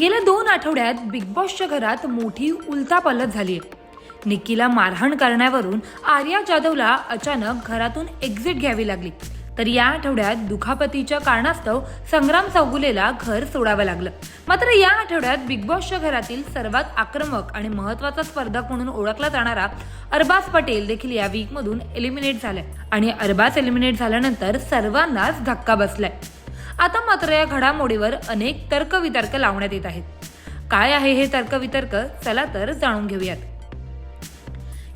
गेल्या दोन आठवड्यात बिग बॉसच्या घरात मोठी उलतापालत झाली. आहे निक्कीला मारहाण करण्यावरून आर्या जाधवला अचानक घरातून एक्झिट घ्यावी लागली. तर या आठवड्यात दुखापतीच्या कारणास्तव संग्राम चौगुलेला घर सोडावं लागलं. मात्र या आठवड्यात बिग बॉसच्या घरातील सर्वात आक्रमक आणि महत्त्वाचा स्पर्धक म्हणून ओळखला जाणारा अरबाज पटेल देखील या वीकमधून एलिमिनेट झालाय. आणि अरबाज एलिमिनेट झाल्यानंतर सर्वांनाच धक्का बसलाय. आता मात्र या घडामोडीवर अनेक तर्कवितर्क लावण्यात येत आहेत. काय आहे हे तर्कवितर्क? चला तर जाणून घेऊयात.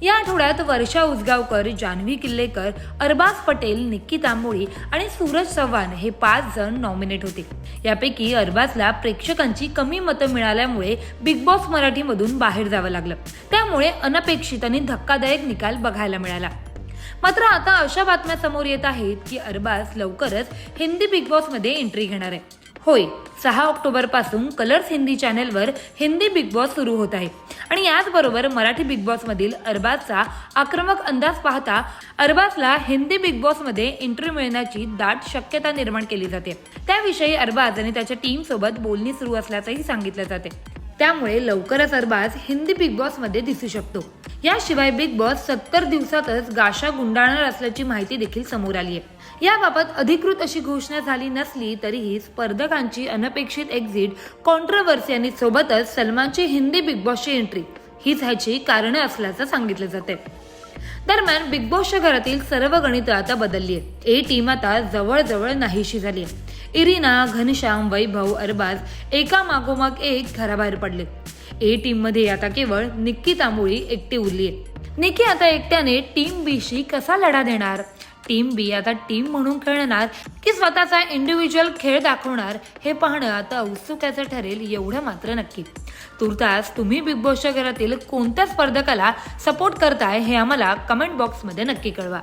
या आठवड्यात वर्षा उजगावकर जान्हवी किल्लेकर अरबाज पटेल निक्की तांबोळी आणि सूरज चव्हाण हे पाच जण नॉमिनेट होते. यापैकी अरबाजला प्रेक्षकांची कमी मतं मिळाल्यामुळे बिग बॉस मराठीमधून बाहेर जावं लागलं. त्यामुळे अनपेक्षित आणि धक्कादायक निकाल बघायला मिळाला. मात्र आता अशा बातम्या समोर येत आहेत की अरबाज लवकरच हिंदी बिग बॉसमध्ये एंट्री घेणार आहे. होय सहा ऑक्टोबरपासून कलर्स हिंदी चॅनेलवर हिंदी बिग बॉस सुरू होत आहे. आणि याचबरोबर मराठी बिग बॉस मधील अरबाजचा आक्रमक अंदाज पाहता अरबाजला हिंदी बिग बॉसमध्ये एंट्री मिळण्याची दाट शक्यता निर्माण केली जाते. त्याविषयी अरबाज आणि त्याच्या टीम सोबत बोलणी सुरू असल्याचंही सांगितलं जाते. त्यामुळे लवकरच अरबाज हिंदी बिग बॉसमध्ये दिसू शकतो. याशिवाय बिग बॉस सत्तर दिवसातच गाशा गुंडाळणार असल्याची माहिती देखील समोर आली आहे. याबाबत अधिकृत अशी घोषणा झाली नसली तरीही स्पर्धकांची अनपेक्षित एक्झिट कॉन्ट्रवर्सी आणि सोबतच सलमानची हिंदी बिग बॉसची एंट्री हीच ह्याची कारणं असल्याचं सांगितलं जाते दरम्यान बिग बॉसच्या घरातील सर्व गणितं आता बदलली आहेत. ए टीम आता जवळजवळ नाहीशी झाली आहे. इरिना घनश्याम वैभव अरबाज एका मागोमाग एक घराबाहेर पडले. ए टीममध्ये आता केवळ निक्की तांबोळी एकटी उरली आहे निक्की आता एकट्याने टीम बी शी कसा लढा देणार? टीम बी आता टीम म्हणून खेळणार की स्वतःचा इंडिव्हिज्युअल खेळ दाखवणार हे पाहणं आता उत्सुकाचं ठरेल एवढं मात्र नक्की. तुर्तास तुम्ही बिग बॉसच्या घरातील कोणत्या स्पर्धकाला सपोर्ट करताय हे आम्हाला कमेंट बॉक्समध्ये नक्की कळवा.